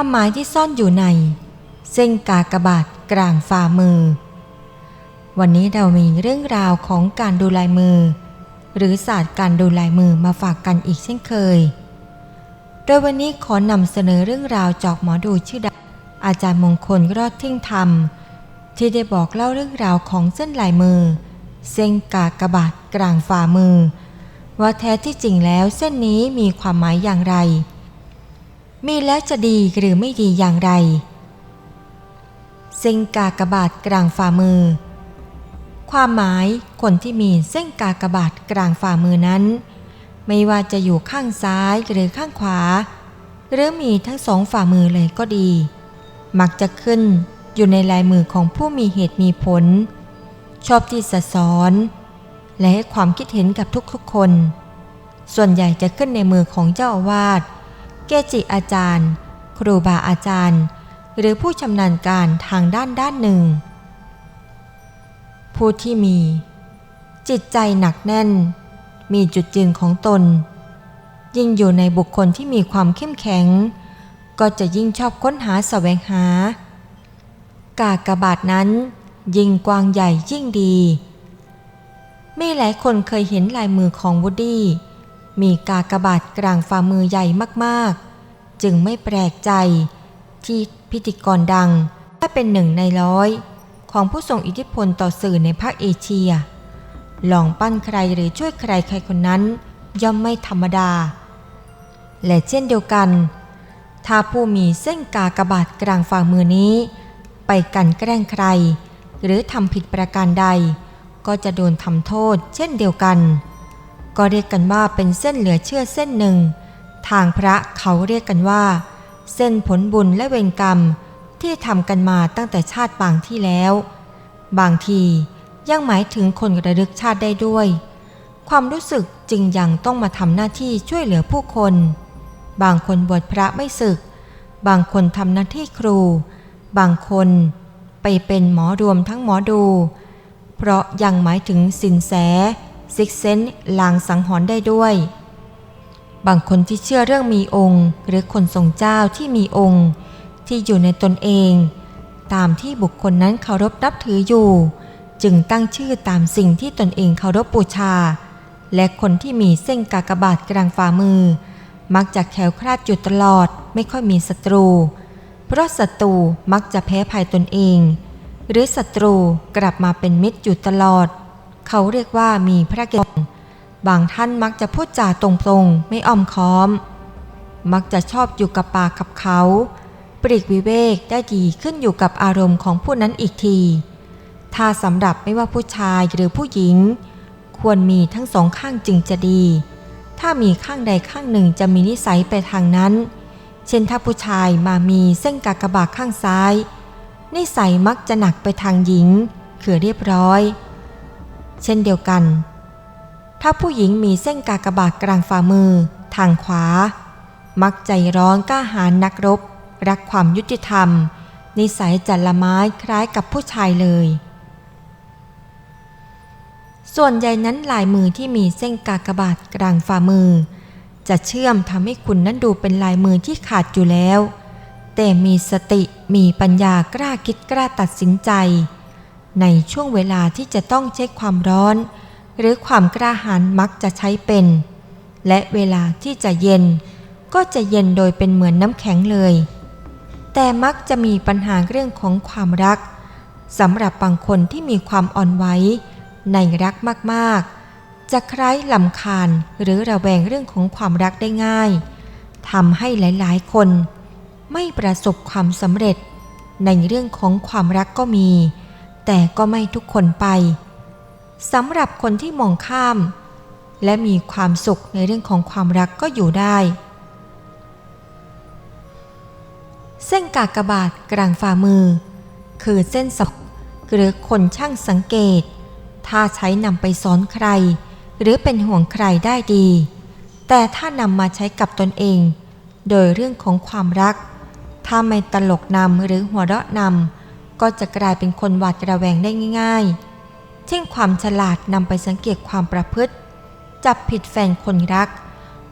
ความหมายที่ซ่อนอยู่ใน เส้นกากบาทกลางฝ่ามือ วันนี้เรามีเรื่องราวของการดูลายมือ หรือศาสตร์การดูลายมือมาฝากกันอีกเช่นเคย โดยวันนี้ขอนำเสนอเรื่องราวจากหมอดูชื่อดังอาจารย์มงคลรอดทิ้งธรรม ที่ได้บอกเล่าเรื่องราวของเส้นลายมือ เส้นกากบาทกลางฝ่ามือ ว่าแท้ที่จริงแล้วเส้นนี้มีความหมายอย่างไร มีแล้วจะดีหรือไม่ดีอย่างไรเส้นกากบาทกลางฝ่ามือ ความหมายคนที่มีเส้นกากบาทกลางฝ่ามือนั้น ไม่ว่าจะอยู่ข้างซ้ายหรือข้างขวา หรือมีทั้งสองฝ่ามือเลยก็ดี มักจะขึ้นอยู่ในลายมือของผู้มีเหตุมีผล ชอบที่จะสอน และให้ความคิดเห็นกับทุกๆคน ส่วนใหญ่จะขึ้นในมือของเจ้าอาวาส เกจิอาจารย์ ครูบาอาจารย์ หรือผู้ชำนาญการทางด้านด้านหนึ่ง ผู้ที่มี จิตใจหนักแน่น มีจุดยืนของตน ยิ่งอยู่ในบุคคลที่มีความเข้มแข็ง ก็จะยิ่งชอบค้นหาแสวงหา กากบาทนั้น ยิ่งกว้างใหญ่ยิ่งดี ไมีหลายคนเคยเห็นลายมือของวูดดี้ มีกากบาทกลางฝ่ามือใหญ่มากๆ จึงไม่แปลกใจที่พิธีกรดังได้เป็นหนึ่งในร้อย ของผู้ทรงอิทธิพลต่อสื่อในภาคเอเชีย ลองปั้นใครหรือช่วยใครใครคนนั้น ย่อมไม่ธรรมดา และเช่นเดียวกัน ถ้าผู้มีเส้นกากบาทกลางฝ่ามือนี้ ไปกันแกล้งใคร หรือทำผิดประการใด ก็จะโดนทำโทษเช่นเดียวกัน ก็เรียกกันว่าเป็นเส้นเหลือเชื่อเส้นหนึ่ง ทางพระเขาเรียกกันว่า เส้นผลบุญและเวรกรรมที่ทำกันมาตั้งแต่ชาติปางที่แล้ว บางทียังหมายถึงคนระลึกชาติได้ด้วย ความรู้สึกจึงยังต้องมาทำหน้าที่ช่วยเหลือผู้คน บางคนบวชพระไม่ศึก บางคนทำหน้าที่ครู บางคนไปเป็นหมอรวมทั้งหมอดู เพราะยังหมายถึงสินแส ซิกเซนลางสังหรณ์ได้ด้วย บางคนที่เชื่อเรื่องมีองค์ หรือคนทรงเจ้าที่มีองค์ ที่อยู่ในตนเอง ตามที่บุคคลนั้นเคารพนับถืออยู่ จึงตั้งชื่อตามสิ่งที่ตนเองเคารพบูชา และคนที่มีเส้นกากบาทกลางฝ่ามือ มักจะแขวคลาดอยู่ตลอดไม่ค่อยมีศัตรู เพราะศัตรูมักจะแพ้ภัยตนเอง หรือศัตรูกลับมาเป็นมิตรอยู่ตลอด เขาเรียกว่ามีพระเกศบางท่านมักจะพูดจาตรงๆ ไม่อ้อมค้อม มักจะชอบอยู่กับป่ากับเขา ปรีกวิเวกได้ดีขึ้นอยู่กับอารมณ์ของผู้นั้นอีกที ถ้าสำหรับไม่ว่าผู้ชายหรือผู้หญิง ควรมีทั้งสองข้างจึงจะดี ถ้ามีข้างใดข้างหนึ่งจะมีนิสัยไปทางนั้น เช่นถ้าผู้ชายมามีเส้นกากบาทข้างซ้าย นิสัยมักจะหนักไปทางหญิง คือเรียบร้อย เช่นเดียวกัน ถ้าผู้หญิงมีเส้นกากบาทกลางฝ่ามือ ทางขวา มักใจร้อนกล้าหาญนักรบ รักความยุติธรรม นิสัยจัดละไม้คล้ายกับผู้ชายเลย ส่วนใหญ่นั้นลายมือที่มีเส้นกากบาทกลางฝ่ามือ จะเชื่อมทำให้คุณนั้นดูเป็นลายมือที่ขาดอยู่แล้ว แต่มีสติมีปัญญากล้าคิดกล้าตัดสินใจ ในช่วงเวลาที่จะต้องเช็คความร้อน หรือความกล้าหาญมักจะใช้เป็น และเวลาที่จะเย็น ก็จะเย็นโดยเป็นเหมือนน้ำแข็งเลย แต่มักจะมีปัญหาเรื่องของความรักสำหรับบางคนที่มีความอ่อนไหวในรักมากๆ จะคล้ายลำคาญหรือระแวงเรื่องของความรักได้ง่ายทำให้หลายๆ คน ไม่ประสบความสำเร็จ ในเรื่องของความรักก็มี แต่ก็ไม่ทุกคนไปสำหรับคนที่มองข้าม และมีความสุขในเรื่องของความรักก็อยู่ได้ เส้นกากบาทกลางฝ่ามือ คือเส้นสักหรือคนช่างสังเกต ถ้าใช้นำไปสอนใคร หรือเป็นห่วงใครได้ดี แต่ถ้านำมาใช้กับตนเอง โดยเรื่องของความรัก ถ้าไม่ตลกนำหรือหัวเราะนำ ก็จะกลายเป็นคนหวาดระแวงได้ง่าย ๆ เช่นความฉลาดนำไปสังเกตความประพฤติ จับผิดแฟนคนรัก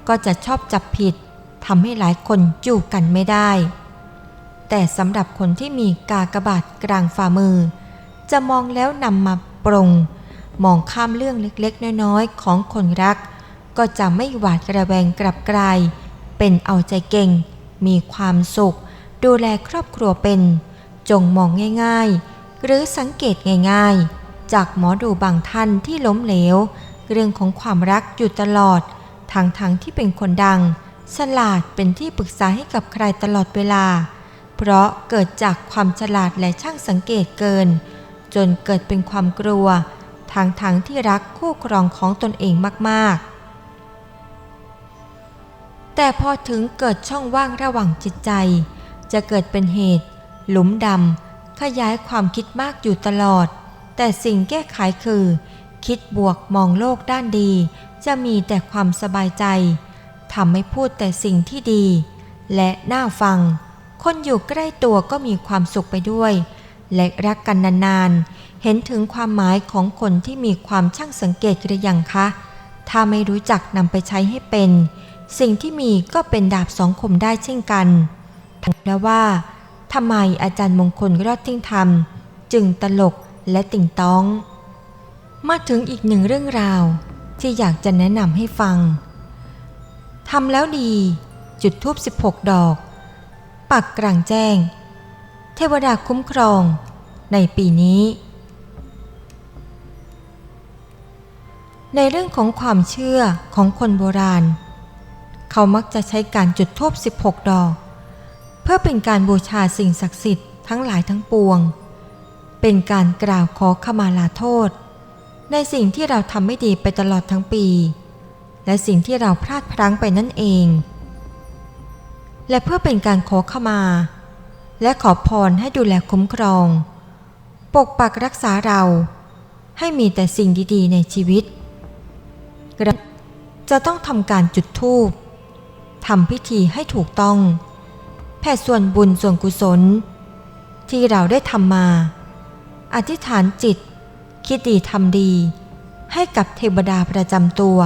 ก็จะชอบจับผิดทำให้หลายคนจูกันไม่ได้ แต่สำหรับคนที่มีกากบาทกลางฝ่ามือ จะมองแล้วนำมาปรงมองข้ามเรื่องเล็กๆ น้อยๆ ของคนรัก ก็จะไม่หวาดระแวงกลับกลาย เป็นเอาใจเก่ง มีความสุข ดูแลครอบครัวเป็น จงมองง่ายๆ หรือสังเกตง่ายๆ จากหมอดูบางท่านที่ล้มเหลว เรื่องของความรักอยู่ตลอดทางทางๆที่เป็นคนดัง ฉลาดเป็นที่ปรึกษาให้กับใครตลอดเวลา เพราะเกิดจากความฉลาดและช่างสังเกตเกิน จนเกิดเป็นความกลัวทางทางๆที่รักคู่ครองของตนเองมากๆแต่พอถึงเกิดช่องว่างระหว่างจิตใจ จะเกิดเป็นเหตุ หลุมดำขยายความคิดมากอยู่ตลอด แต่สิ่งแก้ไขคือ คิดบวกมองโลกด้านดี จะมีแต่ความสบายใจทำให้พูดแต่สิ่งที่ดี และน่าฟัง คนอยู่ใกล้ตัวก็มีความสุขไปด้วย และรักกันนานๆ เห็นถึงความหมายของคนที่มีความช่างสังเกตหรือยังคะ ถ้าไม่รู้จักนำไปใช้ให้เป็น สิ่งที่มีก็เป็นดาบสองคมได้เช่นกันและว่า ทำไมอาจารย์มงคลรอดทิ้งธรรม จึงตลกและติ่งต้อง มาถึงอีกหนึ่งเรื่องราวที่อยากจะแนะนำให้ฟัง ทำแล้วดี จุดทูบ16 ดอก ปักกลางแจ้ง เทวดาคุ้มครอง ในปีนี้ ในเรื่องของความเชื่อของคนโบราณ เขามักจะใช้การจุดธูป16 ดอก เพื่อเป็นการบูชาสิ่งศักดิ์สิทธิ์ทั้งหลายทั้งปวง เป็นการกล่าวขอขมาลาโทษ ในสิ่งที่เราทำไม่ดีไปตลอดทั้งปี และสิ่งที่เราพลาดพลั้งไปนั่นเอง และเพื่อเป็นการขอขมา และขอพรให้ดูแลคุ้มครอง ปกปักรักษาเราให้มีแต่สิ่งดีๆ ในชีวิต จะต้องทำการจุดธูปทำพิธีให้ถูกต้อง ผ่ส่วนบุญส่วนกุศล ที่เราได้ทำมา อธิษฐานจิต คิดดีทำดี ให้กับเทวดาประจำตัว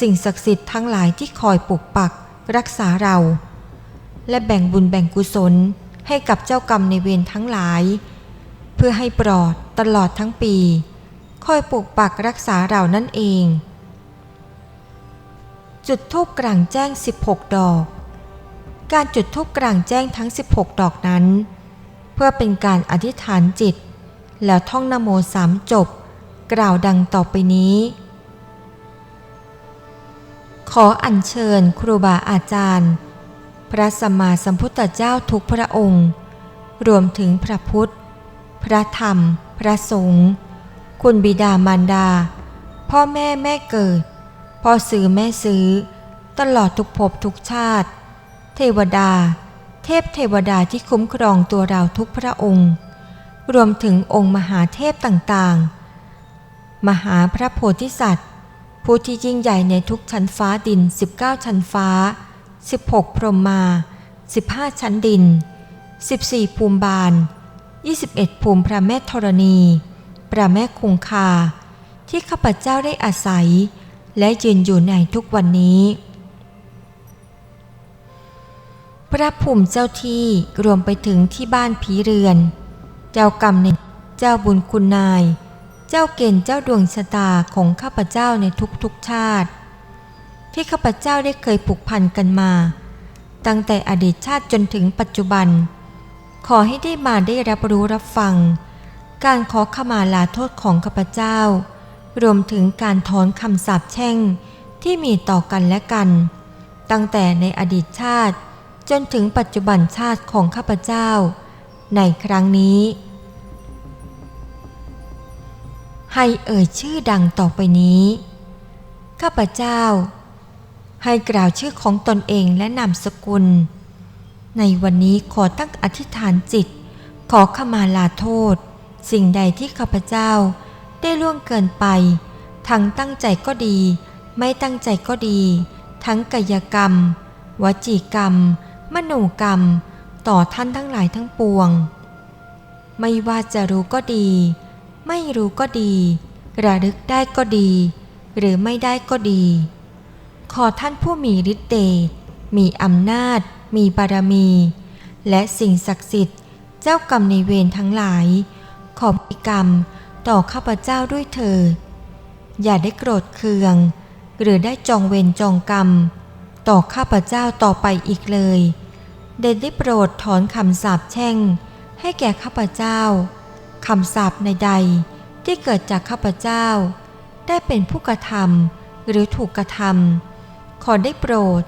สิ่งศักดิ์สิทธิ์ทั้งหลายที่คอยปกปักรักษาเรา และแบ่งบุญแบ่งกุศลให้กับเจ้ากรรมในเวรทั้งหลาย เพื่อให้ปลอดตลอดทั้งปี คอยปกปักรักษาเรานั่นเอง จุดทูปกลางแจ้ง 16 ดอก การจุดทูปกลางแจ้งทั้ง 16 ดอกนั้น เพื่อเป็นการอธิษฐานจิต แล้วท่องนโมสามจบ กล่าวดังต่อไปนี้ ขออัญเชิญครูบาอาจารย์ พระสัมมาสัมพุทธเจ้าทุกพระองค์ รวมถึงพระพุทธ พระธรรม พระสงฆ์คุณบิดามารดา พ่อแม่แม่เกิด พ่อซื้อแม่ซื้อ ตลอดทุกภพทุกชาติ เทวดา เทพเทวดาที่คุ้มครองตัวเราทุกพระองค์ รวมถึงองค์มหาเทพต่างๆ มหาพระโพธิสัตว์ ผู้ที่ยิ่งใหญ่ในทุกชั้นฟ้าดิน 19 ชั้นฟ้า 16 พรหมมา 15 ชั้นดิน 14 ภูมิบาล 21 ภูมิพระแม่ธรณี พระแม่คงคา ที่ข้าพเจ้าได้อาศัย และยืนอยู่ในทุกวันนี้ พระภูมิเจ้าที่รวมไปถึงที่บ้านผีเรือน เจ้ากรรมในเจ้าบุญคุณนาย เจ้าเกณฑ์เจ้าดวงชะตาของข้าพเจ้าในทุกๆชาติ ที่ข้าพเจ้าได้เคยผูกพันกันมา ตั้งแต่อดีตชาติจนถึงปัจจุบัน ขอให้ได้มาได้รับรู้รับฟัง การขอขมาลาโทษของข้าพเจ้า รวมถึงการถอนคำสาปแช่งที่มีต่อกันและกัน ตั้งแต่ในอดีตชาติ จนถึงปัจจุบันชาติของข้าพเจ้า ในครั้งนี้ ให้เอ่ยชื่อดังต่อไปนี้ ข้าพเจ้า ให้กล่าวชื่อของตนเองและนามสกุล ในวันนี้ขอตั้งอธิษฐานจิต ขอขมาลาโทษ สิ่งใดที่ข้าพเจ้าได้ล่วงเกินไป ทั้งตั้งใจก็ดี ไม่ตั้งใจก็ดี ทั้งกายกรรม วจีกรรม มโนกรรมต่อท่านทั้งหลายทั้งปวง ไม่ว่าจะรู้ก็ดี ไม่รู้ก็ดี ระลึกได้ก็ดี หรือไม่ได้ก็ดี ขอท่านผู้มีฤทธิ์เดชมีอำนาจ มีบารมี และสิ่งศักดิ์สิทธิ์ เจ้ากรรมในเวรทั้งหลาย ขอมีกรรมต่อข้าพเจ้าด้วยเถิดอย่าได้โกรธเคือง หรือได้จองเวรจองกรรม ต่อข้าพเจ้าต่อไปอีกเลย เดชได้โปรดถอนคำสาปแช่ง ให้แก่ข้าพเจ้าคำสาปในใดที่เกิดจากข้าพเจ้า ได้เป็นผู้กระทำหรือถูกกระทำขอได้โปรด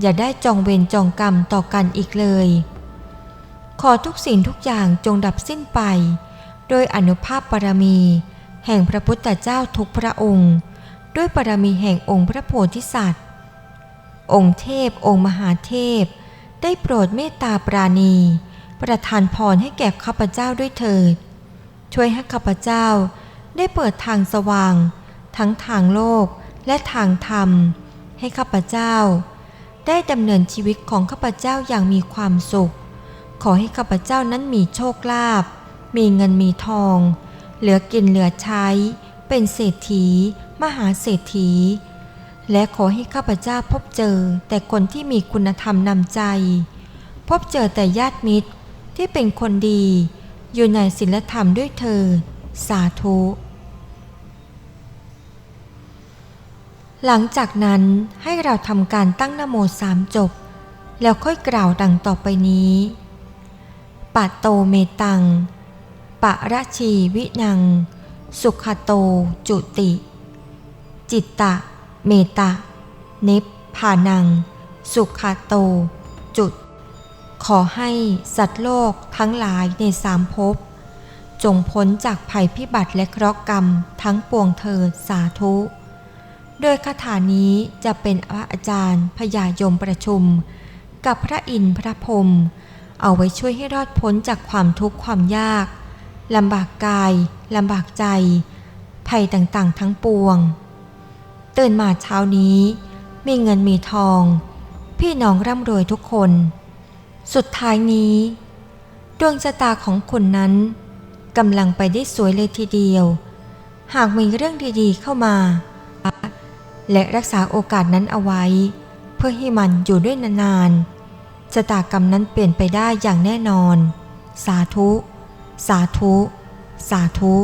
อย่าได้จองเวรจองกรรมต่อกันอีกเลย ขอทุกสิ่งทุกอย่างจงดับสิ้นไป โดยอนุภาพบารมี แห่งพระพุทธเจ้าทุกพระองค์ ด้วยบารมีแห่งองค์พระโพธิสัตว์ องค์เทพองค์มหาเทพ ได้โปรดเมตตาปราณี ประทานพรให้แก่ข้าพเจ้าด้วยเถิด ช่วยให้ข้าพเจ้าได้เปิดทางสว่าง ทั้งทางโลกและทางธรรม ให้ข้าพเจ้า ได้ดำเนินชีวิตของข้าพเจ้าอย่างมีความสุข ขอให้ข้าพเจ้านั้นมีโชคลาภมีเงินมีทอง เหลือกินเหลือใช้ เป็นเศรษฐี มหาเศรษฐี และขอให้ข้าพเจ้าพบเจอแต่คนที่มีคุณธรรมนำใจ พบเจอแต่ญาติมิตรที่เป็นคนดี อยู่ในศีลธรรมด้วยเธอ สาธุ หลังจากนั้นให้เราทำการตั้งนโมสามจบ แล้วค่อยกล่าวดังต่อไปนี้ปัตโตเมตัง ปะระชีวินัง สุขโตจุติ จิตตะ เมตะนิพพานัง สุขาโต จุด ขอให้สัตว์โลกทั้งหลายในสามภพจงพ้นจากภัยพิบัติและเคราะห์กรรมทั้งปวงเถิดสาธุ โดยคาถานี้จะเป็นพระอาจารย์พยายมประชุม กับพระอินทร์พระพรหมเอาไว้ช่วยให้รอดพ้นจากความทุกข์ความยากลำบากกายลำบากใจ ภัยต่างๆทั้งปวง ตื่นมาเช้านี้ มีเงินมีทอง พี่น้องร่ำรวยทุกคน สุดท้ายนี้ ดวงชะตาของคุณนั้นกำลังไปได้สวยเลยทีเดียว หากมีเรื่องดีๆเข้ามา และรักษาโอกาสนั้นเอาไว้ เพื่อให้มันอยู่ด้วยนานๆชะตากรรมนั้นเปลี่ยนไปได้อย่างแน่นอน สาธุ สาธุ สาธุ